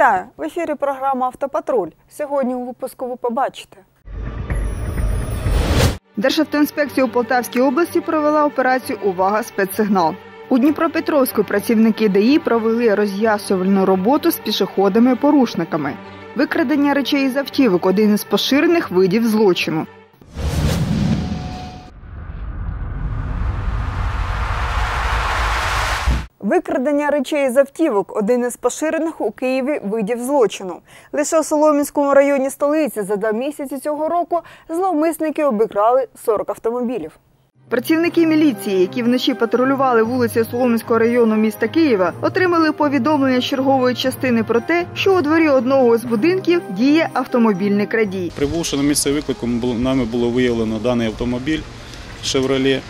Вітаю! В ефірі програма Автопатруль. Сьогодні у випуску ви побачите. Державтоінспекція у Полтавській області провела операцію Увага спецсигнал. У Дніпропетровську працівники ДАІ провели роз'ясувальну роботу з пішоходами-порушниками. Викрадення речей із автівок один із поширених видів злочину. Викрадення речей з автівок один із поширених у Києві видів злочину. Лише у Соломінському районі столиці за два місяці цього року зловмисники обікрали 40 автомобілів. Працівники міліції, які вночі патрулювали вулиці Соломінського району міста Києва, отримали повідомлення з чергової частини про те, що у дворі одного з будинків діє автомобільний крадій. Прибувши на місце виклику, було- нами було виявлено даний автомобіль «Шевроле»,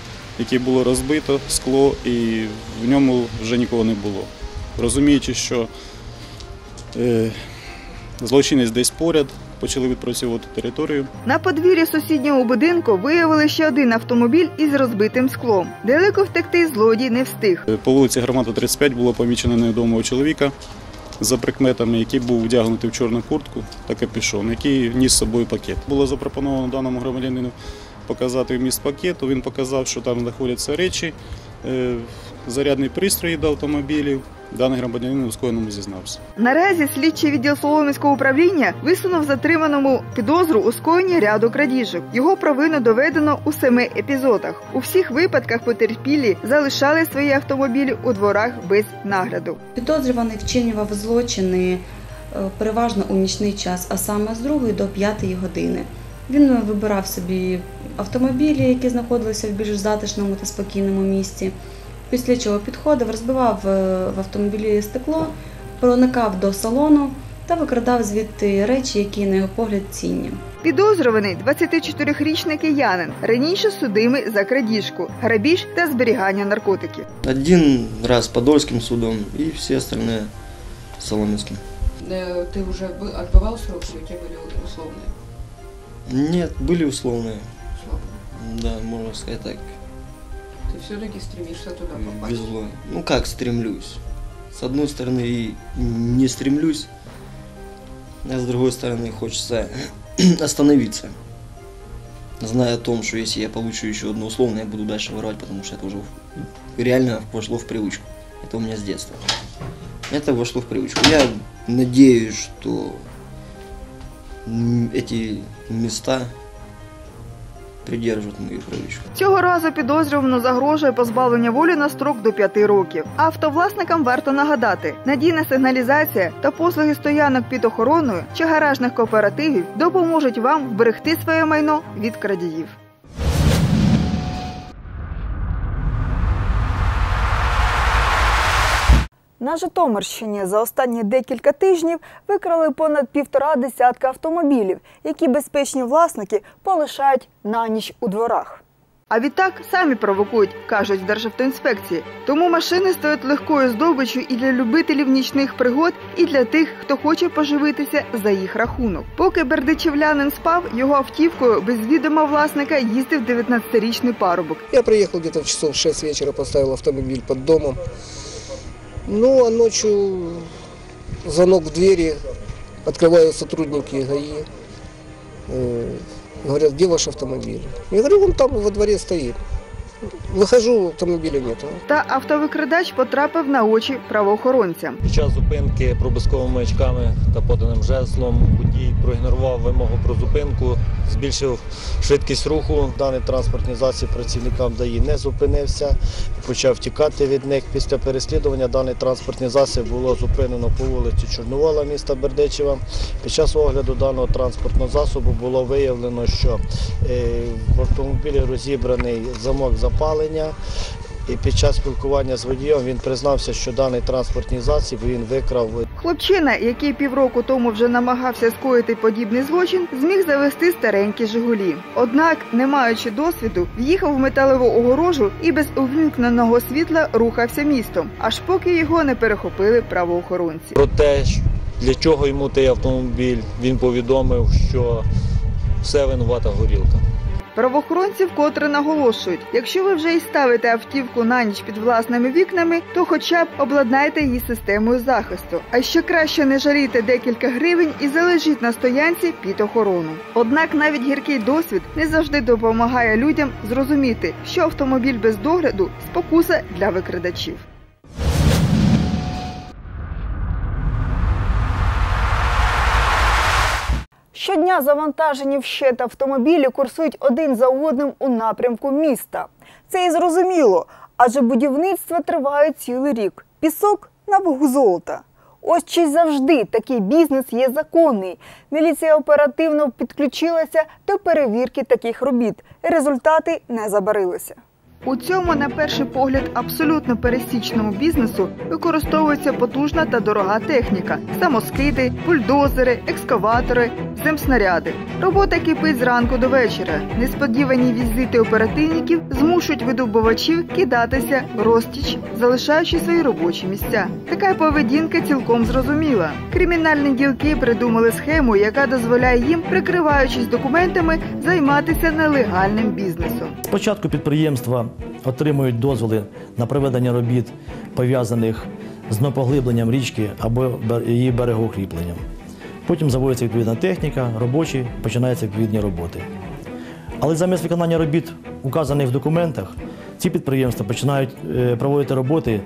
який було розбито скло і в ньому вже нікого не було. Розуміючи, що е, злочинець десь поряд, почали відпрацьовувати територію. На подвір'ї сусіднього будинку виявили ще один автомобіль із розбитим склом. Далеко втекти злодій не встиг. Е, По вулиці Громада 35 було помічено невідомого чоловіка за прикметами, який був вдягнутий в чорну куртку та капюшон, який ніс з собою пакет. Було запропоновано даному громадянину показати вміст пакету. Він показав, що там знаходяться речі, е, зарядний пристрої до автомобілів. Даний громадянин у скоєному зізнався. Наразі слідчий відділ Соломінського управління висунув затриманому підозру у скоєнні ряду крадіжок. Його провину доведено у семи епізодах. У всіх випадках потерпілі залишали свої автомобілі у дворах без нагляду. Підозрюваний вчинював злочини е, переважно у нічний час, а саме з 2 до 5 години. Він вибирав собі автомобілі, які знаходилися в більш затишному та спокійному місці. Після чого підходив, розбивав е, в автомобілі стекло, проникав до салону та викрадав звідти речі, які на його погляд цінні. Підозрюваний 24-річний киянин, раніше судимий за крадіжку, грабіж та зберігання наркотиків. Один раз Подольским судом и все остальные Соломенским. Э, Ты уже бы- отбывал срок или у тебя были условные? Нет, были условные. Да, можно сказать так. Ты все-таки стремишься туда попасть. Везло. Ну как стремлюсь? С одной стороны и не стремлюсь, а с другой стороны хочется остановиться. Зная о том, что если я получу еще одно условное, я буду дальше воровать, потому что это уже реально вошло в привычку. Это у меня с детства. Это вошло в привычку. Я надеюсь, что эти места придержат мою привычку. Цього разу підозрювану загрожує позбавлення волі на строк до 5 років. Автовласникам варто нагадати, надійна сигналізація та послуги стоянок під охороною чи гаражних кооперативів допоможуть вам вберегти своє майно від крадіїв. На Житомирщині за останні декілька тижнів викрали понад півтора десятка автомобілів, які безпечні власники полишають на ніч у дворах. А відтак самі провокують, кажуть в Державтоінспекції. Тому машини стають легкою здобиччю і для любителів нічних пригод, і для тих, хто хоче поживитися за їх рахунок. Поки бердичівлянин спав, його автівкою без відома власника їздив 19-річний парубок. Я приехал где-то в часов 6 вечера, поставил автомобиль под домом. Ну, а ночью звонок в двери, открывают сотрудники ГАИ. Э, Говорят, где ваш автомобиль? Я говорю, он там во дворе стоит. Выхожу, автомобиля нету. Та автовикрадач потрапив на очі правоохоронцям. Під час зупинки проблисковими маячками та поданим жезлом водій проігнорував вимогу про зупинку, збільшив швидкість руху. Даний транспортний засіб працівникам ДАІ не зупинився, почав тікати від них. Після переслідування даний транспортний засіб було зупинено по вулиці Чорновола міста Бердичева. Під час огляду даного транспортного засобу було виявлено, що е, в автомобілі розібраний замок запалення. І під час спілкування з водієм він признався, що даний транспортний засіб він викрав Хлопчина, який півроку тому вже намагався скоїти подібний злочин, зміг завести старенькі Жигулі. Однак, не маючи досвіду, в'їхав в металеву огорожу і без увімкненого світла рухався містом, аж поки його не перехопили правоохоронці. про те, для чого йому той автомобіль. Він повідомив, що все винувата горілка. Правоохоронці вкотре наголошують, якщо ви вже і ставите автівку на ніч під власними вікнами, то хоча б обладнайте її системою захисту. А ще краще не жарійте декілька гривень і залежіть на стоянці під охорону. Однак навіть гіркий досвід не завжди допомагає людям зрозуміти, що автомобіль без догляду спокуса для викрадачів. Щодня завантажені вщент автомобілі курсують один за одним у напрямку міста. Це і зрозуміло, адже будівництво триває цілий рік. Пісок на вагу золота. Ось чи завжди такий бізнес є законний. Міліція оперативно підключилася до перевірки таких робіт. Результати не забарилися. У цьому, на перший погляд, абсолютно пересічному бізнесу використовується потужна та дорога техніка: самоскиди, бульдозери, екскаватори, земснаряди. Робота кипить зранку до вечора. Несподівані візити оперативників змушують видобувачів кидатися розтіч, залишаючи свої робочі місця. Така поведінка цілком зрозуміла. Кримінальні ділки придумали схему, яка дозволяє їм, прикриваючись документами, займатися нелегальним бізнесом. Спочатку підприємства отримують дозволи на проведення робіт, пов'язаних з днопоглибленням річки або її берегоукріпленням. Потім заводиться відповідна техніка, робочі, починаються відповідні роботи. Але замість виконання робіт, указаних в документах, ці підприємства починають е, проводити роботи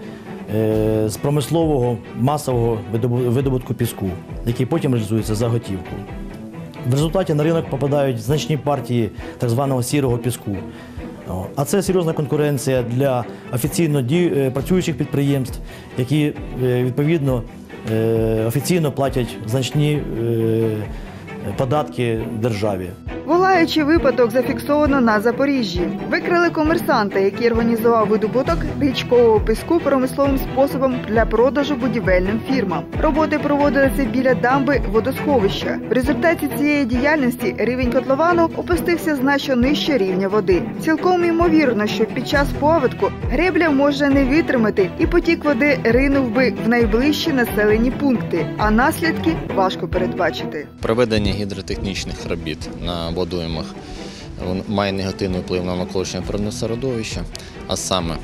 е, з промислового масового видобутку піску, який потім реалізується за готівку. В результаті на ринок попадають значні партії так званого сірого піску. А це серйозна конкуренція для офіційно ді- е, працюючих підприємств, які е, відповідно е, офіційно платять значні податки державі. Волаючий випадок зафіксовано на Запоріжжі. Викрили комерсанта, який організував видобуток річкового піску промисловим способом для продажу будівельним фірмам. Роботи проводилися біля дамби водосховища. В результаті цієї діяльності рівень котловану опустився значно нижче рівня води. Цілком ймовірно, що під час поводку гребля може не витримати, і потік води ринув би в найближчі населені пункти. А наслідки важко передбачити. Проведення гідротехнічних робіт на водоймах має негативний вплив на навколишнє природне середовище, а саме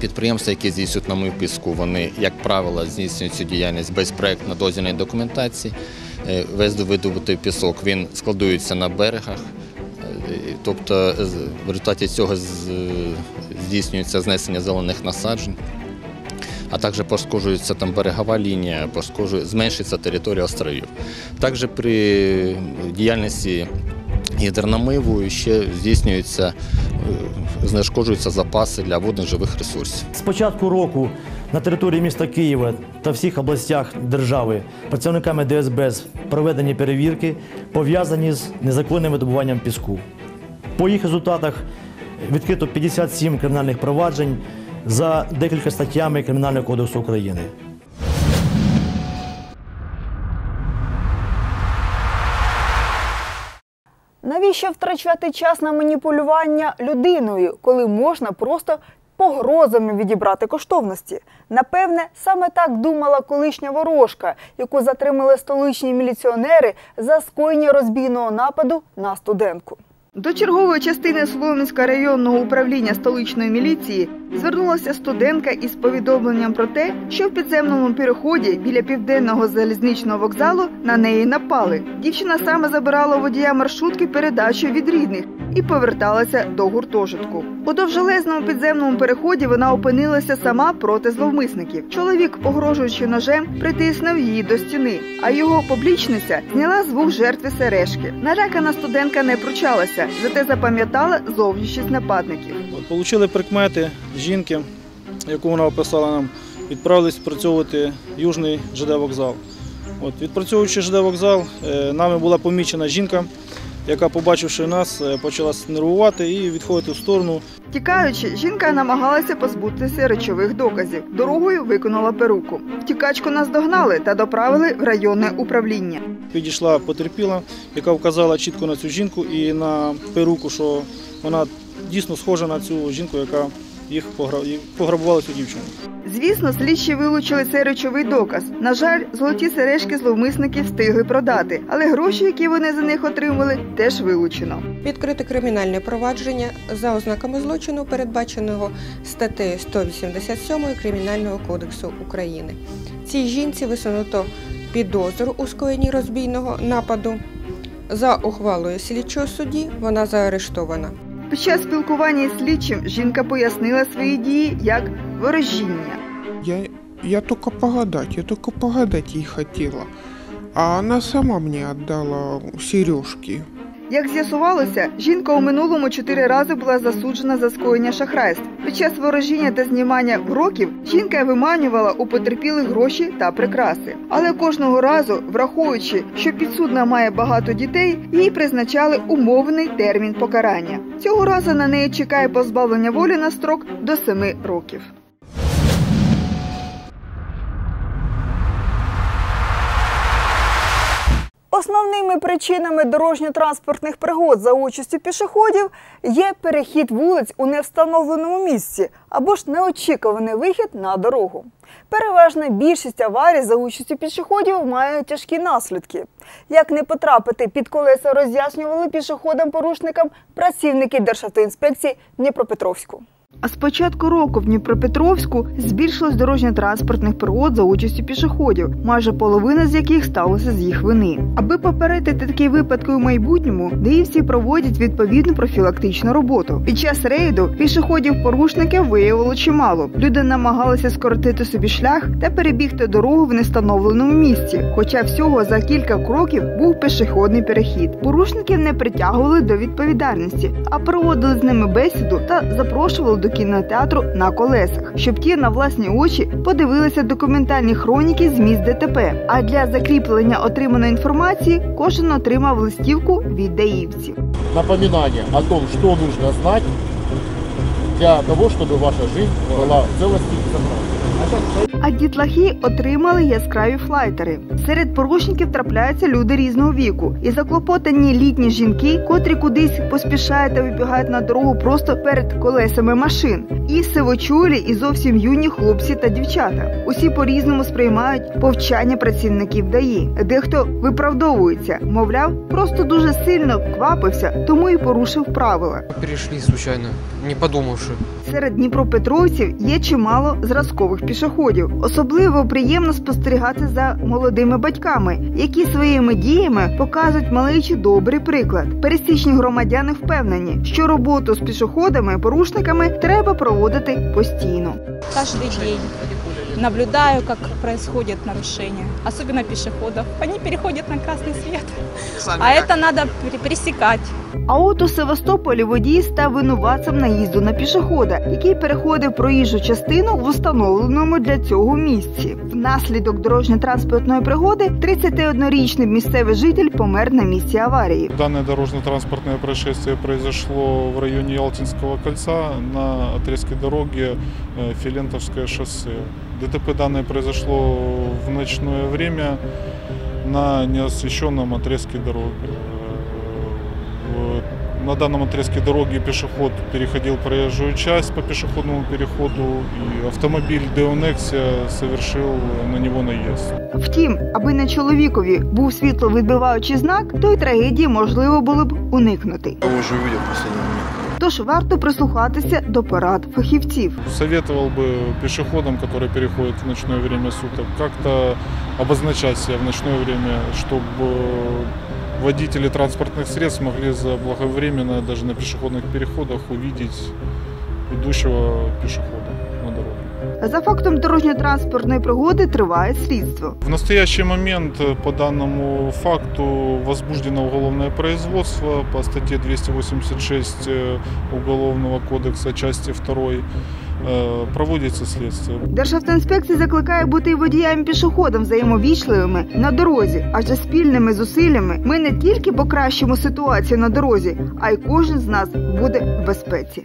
підприємства, які здійснюють намив піску, вони, як правило, здійснюють цю діяльність без проєктно-дозвільної документації. Е, Весь видобутий пісок він складується на берегах, Е, тобто в результаті цього здійснюється знесення зелених насаджень а також пошкоджується там берегова лінія, зменшується територія островів. Також при діяльності гідронамиву ще здійснюється, е, знешкоджуються запаси для водних живих ресурсів. З початку року на території міста Києва та всіх областях держави працівниками ДСБ проведені перевірки, пов'язані з незаконним видобуванням піску. По їх результатах відкрито 57 кримінальних проваджень за декілька статтями Кримінального кодексу України. Навіщо втрачати час на маніпулювання людиною, коли можна просто погрозами відібрати коштовності? Напевне, саме так думала колишня ворожка, яку затримали столичні міліціонери за скоєння розбійного нападу на студентку. До чергової частини Солом'янського районного управління столичної міліції звернулася студентка із повідомленням про те, що в підземному переході біля південного залізничного вокзалу на неї напали. Дівчина саме забирала водія маршрутки передачу від рідних і поверталася до гуртожитку. У довжелезному підземному переході вона опинилася сама проти зловмисників. Чоловік, погрожуючи ножем, притиснув її до стіни, а його поплічниця зняла з вух жертви сережки. Налякана студентка не пручалася, зате запам'ятала зовнішність нападників. Получили прикмети жінки, яку вона описала нам, відправились відпрацьовувати Южний ЖД вокзал. От, відпрацьовуючи ЖД вокзал, е, нами була помічена жінка, яка, побачивши нас, е, почала нервувати і відходити в сторону. Тікаючи, жінка намагалася позбутися речових доказів. Дорогою виконала перуку. Втікачку наздогнали та доправили в районне управління. Підійшла потерпіла, яка вказала чітко на цю жінку і на перуку, що вона дійсно схожа на цю жінку, яка їх погра- і цю дівчину. Звісно, слідчі вилучили цей речовий доказ. На жаль, золоті сережки зловмисники встигли продати, але гроші, які вони за них отримали, теж вилучено. Відкрите кримінальне провадження за ознаками злочину, передбаченого статтею 187 Кримінального кодексу України. Цій жінці висунуто підозру у скоєнні розбійного нападу. За ухвалою слідчого судді вона заарештована. Під час спілкування із слідчим жінка пояснила свої дії як ворожіння. Я, я тільки погадать, я только погадать їй хотіла, А вона сама мені віддала сережки. Як з'ясувалося, жінка у минулому чотири рази була засуджена за скоєння шахрайств. Під час ворожіння та знімання уроків жінка виманювала у потерпілих гроші та прикраси. Але кожного разу, враховуючи, що підсудна має багато дітей, їй призначали умовний термін покарання. Цього разу на неї чекає позбавлення волі на строк до семи років. Основними причинами дорожньо-транспортних пригод за участю пішоходів є перехід вулиць у невстановленому місці або ж неочікуваний вихід на дорогу. Переважна більшість аварій за участю пішоходів має тяжкі наслідки. Як не потрапити під колеса, роз'яснювали пішоходам-порушникам працівники Державтоінспекції Дніпропетровську. А з початку року в Дніпропетровську збільшилось дорожньо-транспортних пригод за участю пішоходів, майже половина з яких сталося з їх вини. Аби попередити такі випадки у майбутньому, ДІВСі проводять відповідну профілактичну роботу. Під час рейду пішоходів-порушників виявило чимало. Люди намагалися скоротити собі шлях та перебігти дорогу в нестановленому місці. Хоча всього за кілька кроків був пішохідний перехід. Порушників не притягували до відповідальності, а проводили з ними бесіду та запрошували до кінотеатру на колесах, щоб ті на власні очі подивилися документальні хроніки з місць ДТП. А для закріплення отриманої інформації кожен отримав листівку від даївців. Напоминання о том, що нужно знати для того, щоб ваша життя була в цілості і. А дітлахи отримали яскраві флайтери. Серед порушників трапляються люди різного віку, і заклопотані літні жінки, котрі кудись поспішають та вибігають на дорогу просто перед колесами машин, і сивочулі, і зовсім юні хлопці та дівчата. Усі по-різному сприймають повчання працівників ДАІ. Дехто виправдовується, мовляв, просто дуже сильно квапився, тому і порушив правила. Перешли случайно, не подумавши. Серед дніпропетровців є чимало зразкових пішоходів. Особливо приємно спостерігати за молодими батьками, які своїми діями показують малий чи добрий приклад. Пересічні громадяни впевнені, що роботу з пішоходами, порушниками треба проводити постійно. Кожен день наблюдаю, как происходит нарушение, особенно пешеходов. Они переходят на красный свет, а это надо пре- пресекать. А от у Севастополі водій став винуватцем наїзду на пішохода, який переходив проїжджу частину в установленому для цього місці. Внаслідок дорожньо-транспортної пригоди 31-річний місцевий житель помер на місці аварії. Данное дорожно-транспортное происшествие произошло в районе Ялтинского кольца на отрезке дороги э, Филентовское шоссе. ДТП данное произошло в ночное время на неосвещенном отрезке дороги. На данном отрезке дороги пешеход переходил проезжую часть по пешеходному переходу, и автомобиль Deonexia совершил на него наезд. Втім, аби на чоловікові був світловідбиваючий знак, то й трагедії можливо було б уникнути. Кого же увидел в последний момент? Тож варто прислухатися до порад фахівців. Советовал бы пешеходам, которые переходят в ночное время суток, как-то обозначать себя в ночное время, чтобы водители транспортных средств могли заблаговременно даже на пешеходных переходах увидеть идущего пешехода на дороге. За фактом дорожньо-транспортної пригоди триває слідство. В настоящий момент э, по данному факту возбуждено уголовное производство по статье 286 э, Уголовного кодекса части 2. Э, Проводится следствие. Державтоінспекція закликає бути і водіям і пішоходам взаємовічливими на дорозі, адже спільними зусиллями ми не тільки покращимо ситуацію на дорозі, а й кожен з нас буде в безпеці.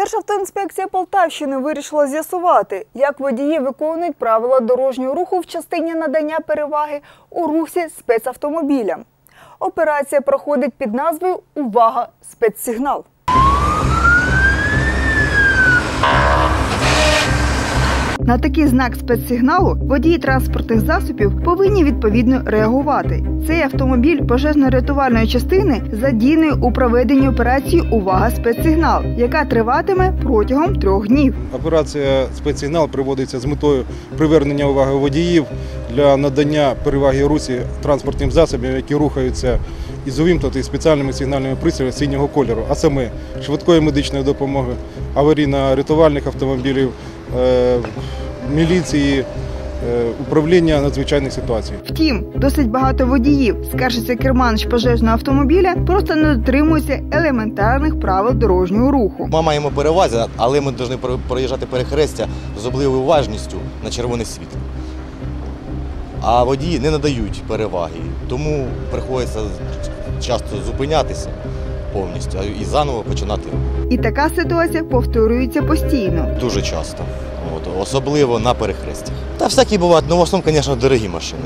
Державтоінспекція Полтавщини вирішила з'ясувати, як водії виконують правила дорожнього руху в частині надання переваги у русі спецавтомобілям. Операція проходить під назвою Увага! Спецсигнал. На такий знак спецсигналу водії транспортних засобів повинні відповідно реагувати. Цей автомобіль пожежно-рятувальної частини задійний у проведенні операції Увага! Спецсигнал, яка триватиме протягом трьох днів. Операція спецсигнал проводиться з метою привернення уваги водіїв для надання переваги русі транспортним засобам, які рухаються із увімкнутих спеціальними сигнальними пристроями синього кольору, а саме швидкої медичної допомоги, аварійно-рятувальних автомобілів, міліції, е, управління надзвичайних ситуацій. Втім, досить багато водіїв, скаржиться керманич пожежного автомобіля, просто не дотримуються елементарних правил дорожнього руху. Ми маємо перевазі, але ми повинні проїжджати перехрестя з особливою уважністю на червоне світло. А водії не надають переваги, тому приходиться часто зупинятися повністю і заново починати. І така ситуація повторюється постійно. Дуже часто. От, особливо на перехрестях. Та всякі бувають, ну в основному, звісно, дорогі машини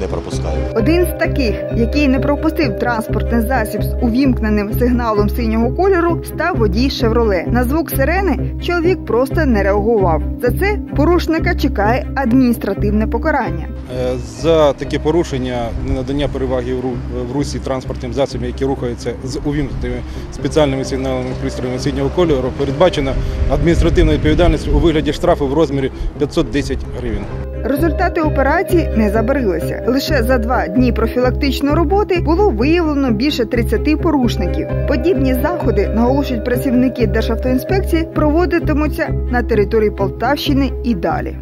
не пропускають. Один з таких, який не пропустив транспортний засіб з увімкненим сигналом синього кольору, став водій Шевроле. На звук сирени чоловік просто не реагував. За це порушника чекає адміністративне покарання. Е, За таке порушення ненадання переваги в ру- в русі транспортним засобам, які рухаються з увімкнутими спеціальними сигнальними пристроями синього кольору, передбачена адміністративна відповідальність у вигляді штрафу в розмірі 510 гривень. Результати операції не забарилися. Лише за два дні профілактичної роботи було виявлено більше 30 порушників. Подібні заходи, наголошують працівники Державтоінспекції, проводитимуться на території Полтавщини і далі.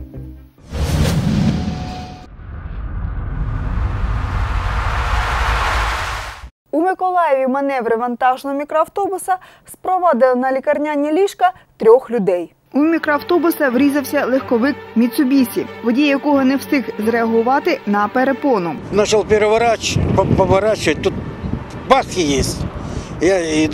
У Миколаєві маневри вантажного мікроавтобуса спровадили на лікарняні ліжка трьох людей. У мікроавтобуса врізався легковик Міцубісі, водій якого не встиг зреагувати на перепону. Почав переворачивать, поворачувати, тут бах є. Я и,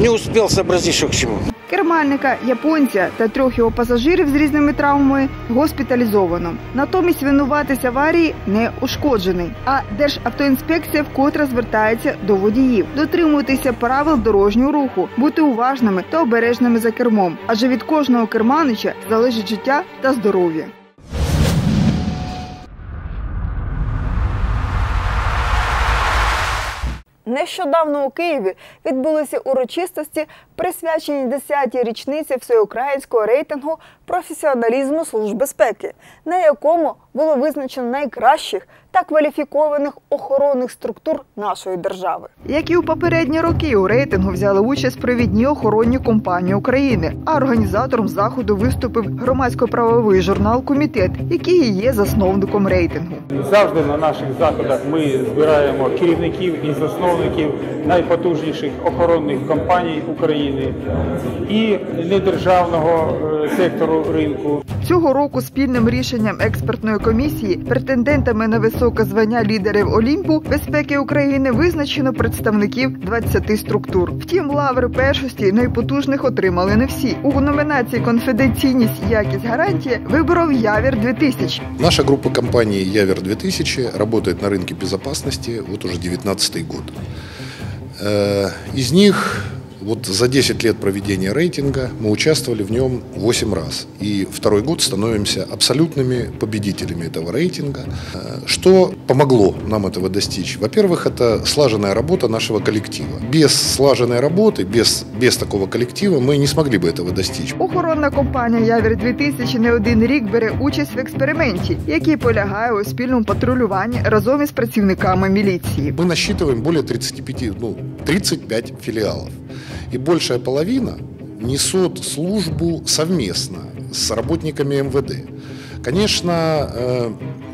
не успел сообразить, что к чему. Кермальника японця та трьох його пасажирів з різними травмами госпіталізовано. Натомість винуватись аварії не ушкоджений. А Державтоінспекція вкотре звертається до водіїв дотримуйтеся правил дорожнього руху, бути уважними та обережними за кермом, адже від кожного керманича залежить життя та здоров'я. Нещодавно у Києві відбулися урочистості, присвячені 10-й річниці всеукраїнського рейтингу професіоналізму служб безпеки, на якому було визначено найкращих та кваліфікованих охоронних структур нашої держави. Як і у попередні роки, у рейтингу взяли участь провідні охоронні компанії України. А організатором заходу виступив громадсько-правовий журнал Комітет, який і є засновником рейтингу. Завжди на наших заходах ми збираємо керівників і засновників найпотужніших охоронних компаній України і недержавного е, сектору ринку. Цього року спільним рішенням експертної комісії претендентами на високе звання лідерів Олімпу безпеки України визначено представників 20 структур. Втім, лаври першості найпотужних отримали не всі. У номінації Конфіденційність, якість гарантія виборов Явір 2000 Наша группа компаний Явер 2000 работает на рынке безопасности вот уже 19 год. Э, Из них вот за 10 лет проведения рейтинга мы участвовали в нем 8 раз. И второй год становимся абсолютными победителями этого рейтинга. Э, Что помогло нам этого достичь? Во-первых, это слаженная работа нашего коллектива. Без слаженной работы, без, без такого коллектива мы не смогли бы этого достичь. Охоронна компанія Явір 2000 не один рік бере участь в експерименті, який полягає у спільному патрулюванні разом із працівниками міліції. Мы насчитываем более 35, ну, 35 филиалов. И большая половина несут службу совместно с работниками МВД. Конечно, э,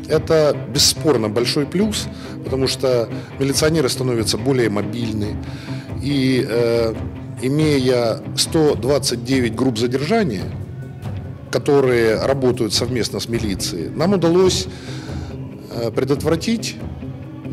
это бесспорно большой плюс, потому что милиционеры становятся более мобильны. И э, имея 129 групп задержания, которые работают совместно с милицией, нам удалось э, предотвратить,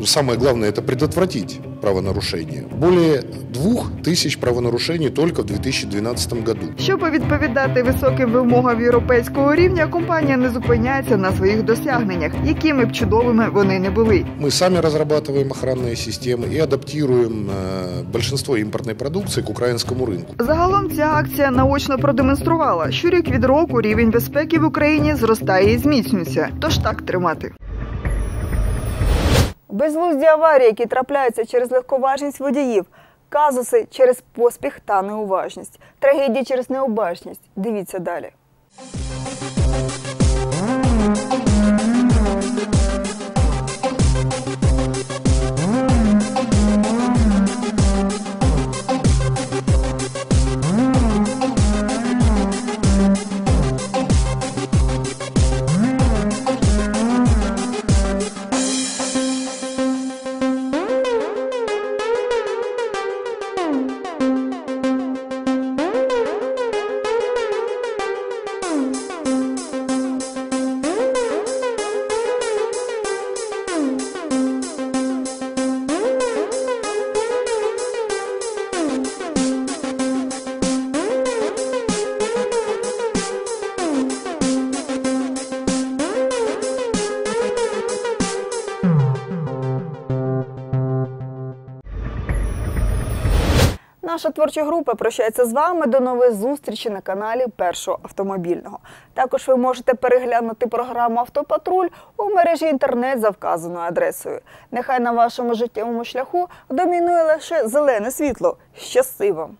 самое главное это предотвратить правонарушения. Более двух тысяч правонарушений только в 2012 году. Щоб відповідати високим вимогам європейського рівня, компанія не зупиняється на своїх досягненнях, якими б чудовими вони не були. Мы сами разрабатываем охранные системы и адаптируем э, большинство импортной продукции к украинскому рынку. Загалом ця акція наочно продемонструвала, що рік від року рівень безпеки в Україні зростає і зміцнюється. Тож так тримати. Безглузді аварії, які трапляються через легковажність водіїв, казуси через поспіх та неуважність, трагедії через необачність. Дивіться далі. Наша творча група прощається з вами до нових зустрічей на каналі Першого автомобільного. Також ви можете переглянути програму Автопатруль у мережі інтернет за вказаною адресою. Нехай на вашому життєвому шляху домінує лише зелене світло. Щасти вам!